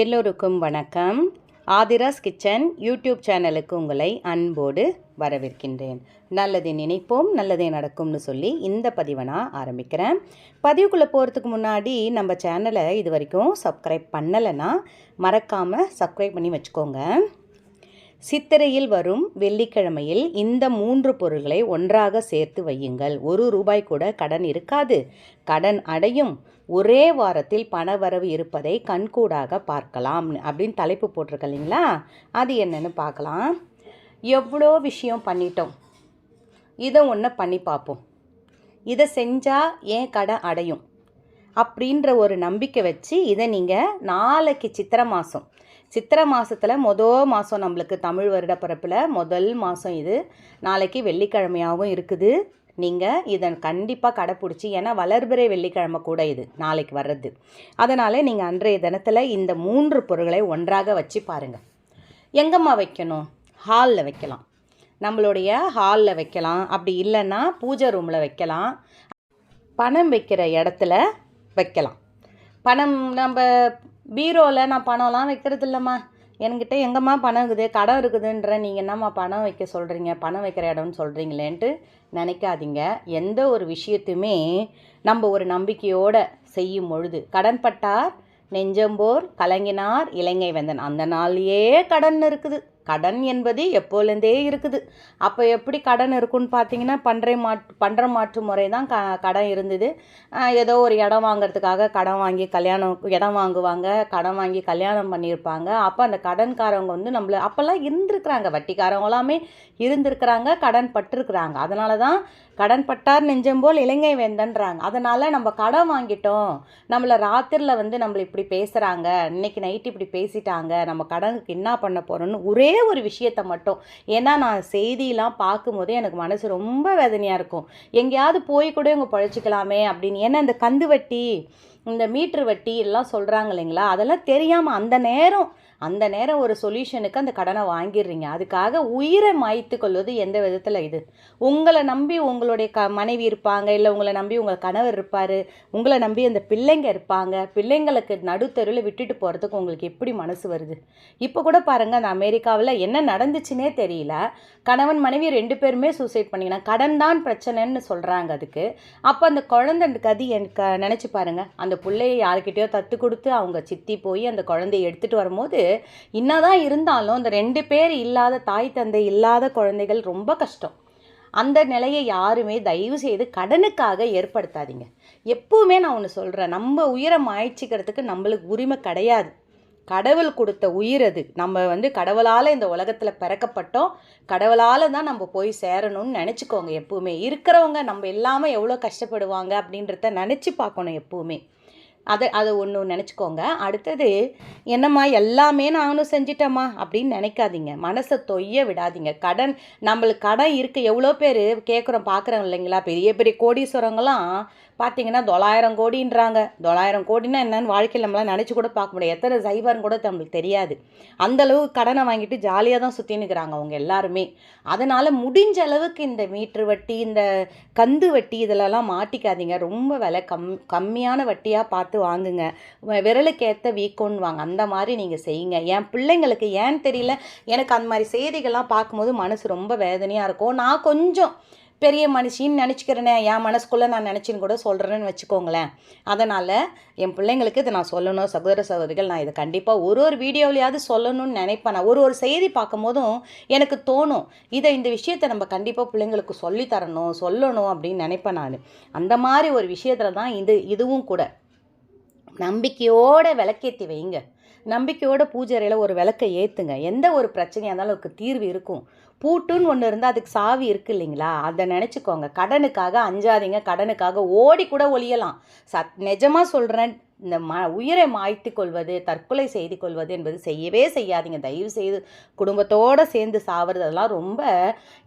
எல்லோருக்கும் வணக்கம். Aadhira's kitchen YouTube சேனலுக்கு உங்களை அன்போடு வரவேற்கின்றேன். நல்லதை நினைப்போம் நல்லதே நடக்கும்னு சொல்லி இந்த பதிவை நான் ஆரம்பிக்கிறேன். பதிவுக்குள்ளே போகிறதுக்கு முன்னாடி நம்ம சேனலை இது வரைக்கும் சப்ஸ்கிரைப் பண்ணலைன்னா மறக்காமல் சப்ஸ்கிரைப் பண்ணி வச்சுக்கோங்க. சித்திரையில் வரும் வெள்ளிக்கிழமையில் இந்த மூன்று பொருள்களை ஒன்றாக சேர்த்து வையுங்கள். ஒரு ரூபாய் கூட கடன் இருக்காது. கடன் அடையும். ஒரே வாரத்தில் பணவரவு இருப்பதை கண்கூடாக பார்க்கலாம் அப்படின்னு தலைப்பு போட்டிருக்க இல்லைங்களா? அது என்னன்னு பார்க்கலாம். எவ்வளோ விஷயம் பண்ணிட்டோம். இதை ஒன்று பண்ணி பார்ப்போம். இதை செஞ்சால் ஏன் கடை அடையும்? அப்படின்ற ஒரு நம்பிக்கை வச்சு இதை நீங்கள் நாளைக்கு சித்திரை மாதம் சித்திரை மாதத்தில் மொதல் மாதம் நம்மளுக்கு தமிழ் வருட பிறப்பில் முதல் மாதம் இது. நாளைக்கு வெள்ளிக்கிழமையாகவும் இருக்குது. நீங்கள் இதை கண்டிப்பாக கடைப்பிடிச்சி ஏன்னா வளர்பிறை வெள்ளிக்கிழமை கூட இது நாளைக்கு வர்றது. அதனால் நீங்கள் அன்றைய தினத்தில் இந்த மூன்று பொருட்களை ஒன்றாக வச்சு பாருங்கள் எங்கம்மா வைக்கணும்? ஹாலில் வைக்கலாம். நம்மளுடைய ஹாலில் வைக்கலாம். அப்படி இல்லைன்னா பூஜை ரூமில் வைக்கலாம். பணம் வைக்கிற இடத்துல வைக்கலாம். பணம் நம்ம பீரோவில் நான் பணம்லாம் வைக்கிறது இல்லைம்மா என்கிட்ட எங்கம்மா பணம் இருக்குது? கடன் இருக்குதுன்ற நீங்கள் என்னம்மா பணம் வைக்க சொல்கிறீங்க பணம் வைக்கிற இடம்னு சொல்கிறீங்களேன்ட்டு நினைக்காதீங்க. எந்த ஒரு விஷயத்தையுமே நம்ம ஒரு நம்பிக்கையோடு செய்யும் பொழுது கடன்பட்டார் நெஞ்சம்போர் கலங்கினார் இலங்கை வந்தன். அந்த நாள்லேயே கடன் இருக்குது. கடன் என்பது எப்போலேருந்தே இருக்குது. அப்போ எப்படி கடன் இருக்குன்னு பார்த்தீங்கன்னா பன்றை மாற்று பண்ற மாற்று முறை தான் க கடன் இருந்தது. ஏதோ ஒரு இடம் வாங்குறதுக்காக கடன் வாங்கி கல்யாணம் இடம் வாங்குவாங்க கடன் வாங்கி கல்யாணம் பண்ணியிருப்பாங்க. அப்போ அந்த கடன்காரவங்க வந்து நம்மள அப்போல்லாம் இருந்திருக்கிறாங்க. வட்டிக்காரவங்க எல்லாமே இருந்திருக்கிறாங்க கடன் பட்டிருக்கிறாங்க. அதனால தான் கடன் பட்டார் நெஞ்சம் போல் இலங்கை வேந்தன்றாங்க. அதனால் நம்ம கடன் வாங்கிட்டோம். நம்மளை ராத்திரியில் வந்து நம்மளை இப்படி பேசுகிறாங்க இன்னைக்கு நைட்டு இப்படி பேசிட்டாங்க. நம்ம கடனுக்கு என்ன பண்ண போகிறோன்னு ஒரே ஒரு விஷயத்தை மட்டும். ஏன்னா நான் செய்தியெலாம் பார்க்கும்போதே எனக்கு மனசு ரொம்ப வேதனையாக இருக்கும். எங்கேயாவது போய் கூட இவங்க பழச்சிக்கலாமே அப்படின்னு. ஏன்னா இந்த கந்து வட்டி இந்த மீட்ரு வட்டி எல்லாம் சொல்கிறாங்க இல்லைங்களா? அதெல்லாம் தெரியாமல் அந்த நேரம் அந்த நேரம் ஒரு சொல்யூஷனுக்கு அந்த கடனை வாங்கிடுறீங்க. அதுக்காக உயிரை மாய்த்து கொள்வது எந்த விதத்தில் இது? உங்களை நம்பி உங்களுடைய க மனைவி இருப்பாங்க இல்லை உங்களை நம்பி உங்கள் கணவர் இருப்பார் உங்களை நம்பி அந்த பிள்ளைங்க இருப்பாங்க பிள்ளைங்களுக்கு நடுத்தருவில் விட்டுட்டு போகிறதுக்கு உங்களுக்கு எப்படி மனசு வருது? இப்போ கூட பாருங்கள் அந்த அமெரிக்காவில் என்ன நடந்துச்சுன்னே தெரியல. கணவன் மனைவி ரெண்டு பேருமே சூசைட் பண்ணிங்கன்னா கடன் தான் பிரச்சனைன்னு சொல்கிறாங்க அதுக்கு. அப்போ அந்த குழந்தை கதி எனக்கு நினச்சி பாருங்கள் அந்த பிள்ளையை யாருக்கிட்டேயோ தத்து கொடுத்து அவங்க சித்தி போய் அந்த குழந்தைய எடுத்துகிட்டு வரும்போது என்னதான் இருந்தாலும் இந்த ரெண்டு பேர் இல்லாத தாய் தந்தை இல்லாத குழந்தைகள் ரொம்ப கஷ்டம். அந்த நிலையை யாருமே தயவு செய்து கடனுக்காக ஏற்படுத்தாதீங்க. எப்பவுமே நான் ஒன்று சொல்கிறேன் நம்ம உயிரை மாய்ச்சிக்கிறதுக்கு நம்மளுக்கு உரிமை கிடையாது. கடவுள் கொடுத்த உயிர் அது. நம்ம வந்து கடவுளால் இந்த உலகத்தில் பிறக்கப்பட்டோம். கடவுளால் தான் நம்ம போய் சேரணும்னு நினச்சிக்கோங்க எப்பவுமே. இருக்கிறவங்க நம்ம எல்லாமே எவ்வளோ கஷ்டப்படுவாங்க அப்படின்றத நினச்சி பார்க்கணும் எப்பவுமே. அதை அதை ஒன்று நினச்சிக்கோங்க. அடுத்தது என்னம்மா எல்லாமே நானும் செஞ்சிட்டேம்மா அப்படின்னு நினைக்காதீங்க. மனசை தொய்ய விடாதீங்க. கடன் நம்மளுக்கு கடன் இருக்க. எவ்வளோ பேர் கேட்குறோம் பார்க்குறோம் இல்லைங்களா? பெரிய பெரிய கோடீஸ்வரங்களாம் பார்த்தீங்கன்னா தொள்ளாயிரம் கோடின்றாங்க. தொள்ளாயிரம் கோடினா என்னன்னு வாழ்க்கையில் நம்மளாம் நினச்சி கூட பார்க்க முடியாது. எத்தனை சைவர்னு கூட நம்மளுக்கு தெரியாது. அந்தளவு கடனை வாங்கிட்டு ஜாலியாக தான் சுற்றினுக்கிறாங்க அவங்க எல்லாருமே. அதனால் முடிஞ்ச அளவுக்கு இந்த மீட்ரு வட்டி இந்த கந்து வட்டி இதிலலாம் மாட்டிக்காதீங்க. ரொம்ப விலை கம் கம்மியான வட்டியாக பார்த்து வாங்குங்க. விரலுக்கு ஏற்ற வீக்கோன்னு வாங்க அந்த மாதிரி நீங்கள் செய்யுங்க. என் பிள்ளைங்களுக்கு ஏன்னு தெரியல. எனக்கு அந்த மாதிரி செய்திகள்லாம் பார்க்கும்போது மனசு ரொம்ப வேதனையாக இருக்கும். நான் கொஞ்சம் பெரிய மனுஷின்னு நினச்சிக்கிறேனே என் மனசுக்குள்ளே நான் நினச்சின்னு கூட சொல்கிறேன்னு வச்சுக்கோங்களேன். அதனால் என் பிள்ளைங்களுக்கு இதை நான் சொல்லணும் சகோதர சகோதரிகள் நான் இதை கண்டிப்பாக ஒரு ஒரு வீடியோவிலையாவது சொல்லணும்னு நினைப்பேன். நான் ஒரு ஒரு செய்தி பார்க்கும்போதும் எனக்கு தோணும் இதை இந்த விஷயத்தை நம்ம கண்டிப்பாக பிள்ளைங்களுக்கு சொல்லித்தரணும் சொல்லணும் அப்படின்னு நினைப்பேன் நான். அந்த மாதிரி ஒரு விஷயத்தில் தான் இது இதுவும் கூட. நம்பிக்கையோடு விளக்கேற்றி வைங்க. நம்பிக்கையோட பூஜை அறையில் ஒரு விளக்கை ஏற்றுங்க எந்த ஒரு பிரச்சனையாக இருந்தாலும் அதுக்கு தீர்வு இருக்கும். பூட்டுன்னு ஒன்று இருந்தால் அதுக்கு சாவி இருக்கு இல்லைங்களா? அதை நினச்சிக்கோங்க. கடனுக்காக அஞ்சாதீங்க. கடனுக்காக ஓடி கூட ஒழியலாம். சத் நிஜமாக சொல்கிறேன் இந்த ம உயிரை மாய்த்து கொள்வது தற்கொலை செய்து கொள்வது என்பது செய்யவே செய்யாதீங்க. தயவு செய்து குடும்பத்தோடு சேர்ந்து சாவது அதெல்லாம் ரொம்ப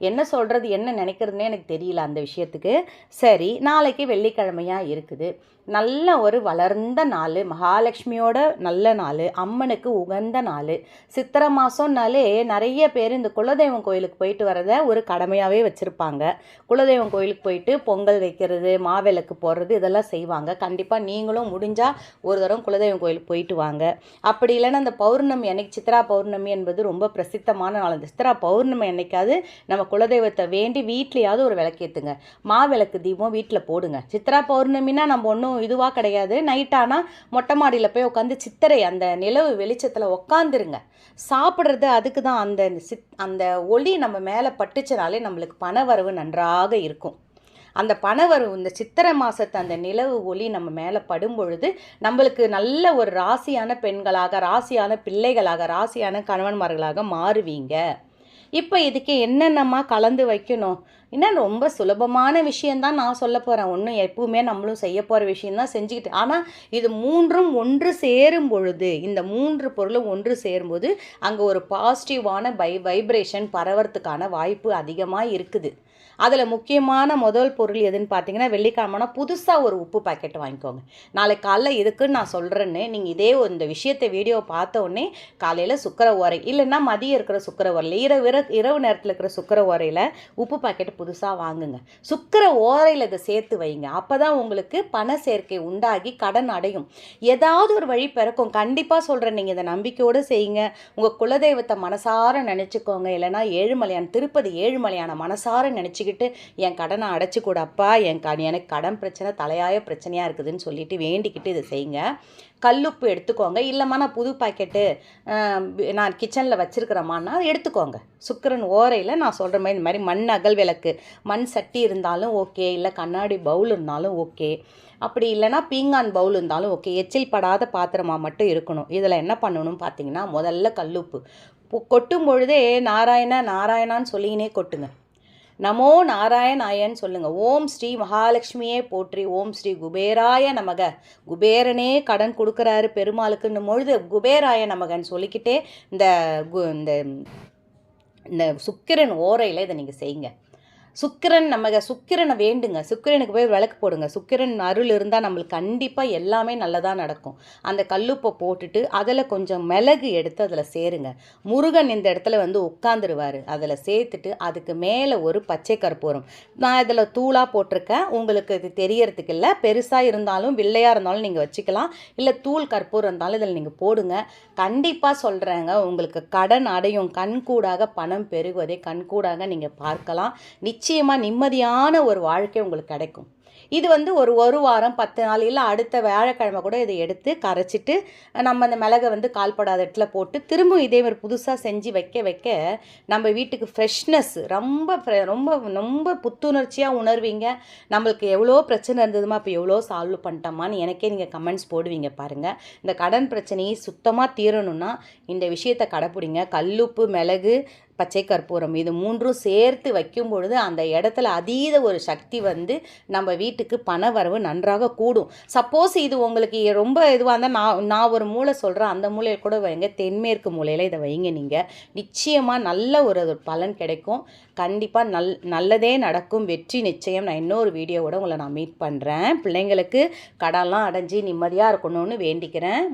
என்ன சொல்கிறது என்ன நினைக்கிறதுனே எனக்கு தெரியல அந்த விஷயத்துக்கு. சரி நாளைக்கு வெள்ளிக்கிழமையாக இருக்குது. நல்ல ஒரு வளர்ந்த நாள் மகாலட்சுமியோட நல்ல நாள் அம்மனுக்கு உகந்த நாள். சித்திரை மாதம்னாலே நிறைய பேர் இந்த குலதெய்வம் கோயிலுக்கு போயிட்டு வரத ஒரு கடமையாகவே வச்சுருப்பாங்க. குலதெய்வம் கோயிலுக்கு போயிட்டு பொங்கல் வைக்கிறது மாவிளக்கு போடுறது இதெல்லாம் செய்வாங்க. கண்டிப்பாக நீங்களும் முடிஞ்சால் ஒரு தரம் குலதெய்வம் கோயிலுக்கு போயிட்டு வாங்க. அப்படி இல்லைன்னா அந்த பௌர்ணமி அன்னைக்கு சித்ரா பௌர்ணமி என்பது ரொம்ப பிரசித்தமான நாள். அந்த சித்ரா பௌர்ணமி அன்னைக்காவது நம்ம குலதெய்வத்தை வேண்டி வீட்லேயாவது ஒரு விளக்கேற்றுங்க மாவிளக்கு தீபம் வீட்டில் போடுங்க. சித்ரா பௌர்ணமினா நம்ம ஒன்றும் இதுவாக கிடையாது. நைட்டானால் மொட்டை மாடியில் போய் உட்காந்து சித்திரை அந்த நிலவு வெளிச்சத்தில் உக்காந்துருங்க. சாப்பிட்றது அதுக்கு தான் அந்த சித் அந்த ஒளி நம்ம மேலே பட்டுச்சுனாலே நம்மளுக்கு பணவரவு நன்றாக இருக்கும். அந்த பணவரவு இந்த சித்திரை மாதத்து அந்த நிலவு ஒளி நம்ம மேலே படும் பொழுது நம்மளுக்கு நல்ல ஒரு ராசியான பெண்களாக ராசியான பிள்ளைகளாக ராசியான கணவன்மார்களாக மாறுவீங்க. இப்போ இதுக்கு என்னென்னம்மா கலந்து வைக்கணும்? இன்னும் ரொம்ப சுலபமான விஷயந்தான் நான் சொல்ல போகிறேன் ஒன்றும் எப்பவுமே நம்மளும் செய்ய போகிற விஷயந்தான் செஞ்சுக்கிட்டு ஆனால் இது மூன்றும் ஒன்று சேரும் பொழுது இந்த மூன்று பொருளும் ஒன்று சேரும்போது அங்கே ஒரு பாசிட்டிவான பை வைப்ரேஷன் பரவறதுக்கான வாய்ப்பு அதிகமாக இருக்குது. அதில் முக்கியமான முதல் பொருள் எதுன்னு பார்த்தீங்கன்னா வெள்ளிக்கிழமைனா புதுசாக ஒரு உப்பு பாக்கெட் வாங்கிக்கோங்க. நாளைக்கு காலைல இதுக்குன்னு நான் சொல்கிறேன்னு நீங்கள் இதே இந்த விஷயத்தை வீடியோ பார்த்த உடனே காலையில் சுக்கர ஓரை இல்லைன்னா மதியம் இருக்கிற சுக்கர ஓரையில் இரவு இரவு இரவு நேரத்தில் இருக்கிற சுக்கர ஓரையில் உப்பு பாக்கெட் புதுசாக வாங்குங்க. சுக்கர ஓரையில் இதை சேர்த்து வைங்க. அப்போ தான் உங்களுக்கு பண சேர்க்கை உண்டாகி கடன் அடையும். ஏதாவது ஒரு வழி பிறக்கும். கண்டிப்பாக சொல்கிறேன் நீங்கள் இதை நம்பிக்கையோடு செய்யுங்க. உங்கள் குலதெய்வத்தை மனசார நினச்சிக்கோங்க. இல்லைன்னா ஏழுமலையான் திருப்பதி ஏழுமலையான மனசார நினச்சிக்கிட்டு என் கடனை அடைச்சி கூடப்பா என் க எனக்கு கடன் பிரச்சனை தலையாய பிரச்சனையாக இருக்குதுன்னு சொல்லிட்டு வேண்டிக்கிட்டு இதை செய்யுங்க. கல்லுப்பு எடுத்துக்கோங்க. இல்லைம்மா நான் புது பாக்கெட்டு நான் கிச்சனில் வச்சுருக்கிறேம்மான்னா எடுத்துக்கோங்க. சுக்கரன் ஓரையில் நான் சொல்கிற மாதிரி இந்த மாதிரி மண் அகல் விளக்கு மண் சட்டி இருந்தாலும் ஓகே இல்லை கண்ணாடி பவுல் இருந்தாலும் ஓகே. அப்படி இல்லைன்னா பீங்கான் பவுல் இருந்தாலும் ஓகே. எச்சில் படாத பாத்திரமாக மட்டும் இருக்கணும். இதில் என்ன பண்ணணும்னு பார்த்தீங்கன்னா முதல்ல கல்லுப்பு. கொட்டும் பொழுதே நாராயண நாராயணான்னு சொல்லினே கொட்டுங்க. நமோ நாராயணாயன்னு சொல்லுங்கள் ஓம் ஸ்ரீ மகாலட்சுமியே போற்றி. ஓம் ஸ்ரீ குபேராய நமக. குபேரனே கடன் கொடுக்குறாரு பெருமாளுக்குன்னும் பொழுது குபேராய நமகன்னு சொல்லிக்கிட்டே இந்த கு- இந்த இந்த சுக்கிரன் ஓரையில் இதை நீங்கள் செய்யுங்க. சுக்கிரன் நம்ம சுக்கிரனை வேண்டுங்க. சுக்கிரனுக்கு போய் விளக்கு போடுங்க. சுக்கிரன் அருள் இருந்தால் நம்மளுக்கு கண்டிப்பாக எல்லாமே நல்லதாக நடக்கும். அந்த கல்லுப்பை போட்டுட்டு அதில் கொஞ்சம் மிளகு எடுத்து அதில் சேருங்க. முருகன் இந்த இடத்துல வந்து உட்காந்துருவார் அதில் சேர்த்துட்டு அதுக்கு மேலே ஒரு பச்சை கற்பூரம் நான் இதில் தூளாக போட்டிருக்கேன். உங்களுக்கு இது தெரியறதுக்கு இல்லை. பெருசாக இருந்தாலும் வில்லையாக இருந்தாலும் நீங்கள் வச்சுக்கலாம். இல்லை தூள் கற்பூரம் இருந்தாலும் இதில் நீங்கள் போடுங்க. கண்டிப்பாக சொல்கிறேங்க உங்களுக்கு கடன் அடையும். கண்கூடாக பணம் பெருகுவதை கண்கூடாக நீங்கள் பார்க்கலாம். நிச்சயம் நிச்சயமாக நிம்மதியான ஒரு வாழ்க்கை உங்களுக்கு கிடைக்கும். இது வந்து ஒரு ஒரு வாரம் பத்து நாள் இல்லை அடுத்த வியாழக்கிழமை கூட இதை எடுத்து கரைச்சிட்டு நம்ம அந்த மிளகை வந்து கால்படாத இடத்துல போட்டு திரும்ப இதே மாதிரி புதுசாக செஞ்சு வைக்க வைக்க நம்ம வீட்டுக்கு ஃப்ரெஷ்னஸ் ரொம்ப ரொம்ப ரொம்ப புத்துணர்ச்சியாக உணர்வீங்க. நம்மளுக்கு எவ்வளோ பிரச்சனை இருந்ததுமா இப்போ எவ்வளோ சால்வ் பண்ணிட்டோமான்னு எனக்கே நீங்கள் கமெண்ட்ஸ் போடுவீங்க பாருங்கள் இந்த கடன் பிரச்சனையை சுத்தமாக தீரணும்னா இந்த விஷயத்தை கடைப்பிடிங்க. கல்லுப்பு மிளகு பச்சை கற்பூரம். இது மூன்றும் சேர்த்து வைக்கும் பொழுது அந்த இடத்துல அதீத ஒரு சக்தி வந்து நம்ம வீட்டுக்கு பண வரவு நன்றாக கூடும். சப்போஸ் இது உங்களுக்கு ரொம்ப இதுவாக இருந்தால் நான் நான் ஒரு மூளை சொல்கிறேன் அந்த மூலையில் கூட வைங்க. தென்மேற்கு மூலையில் இதை வைங்க நீங்கள் நிச்சயமாக நல்ல ஒரு பலன் கிடைக்கும். கண்டிப்பாக நல் நல்லதே நடக்கும். வெற்றி நிச்சயம். நான் இன்னொரு வீடியோவோட உங்களை நான் மீட் பண்ணுறேன் பிள்ளைங்களுக்கு கடன்லாம் அடைஞ்சி நிம்மதியாக இருக்கணும்னு வேண்டிக்கிறேன்.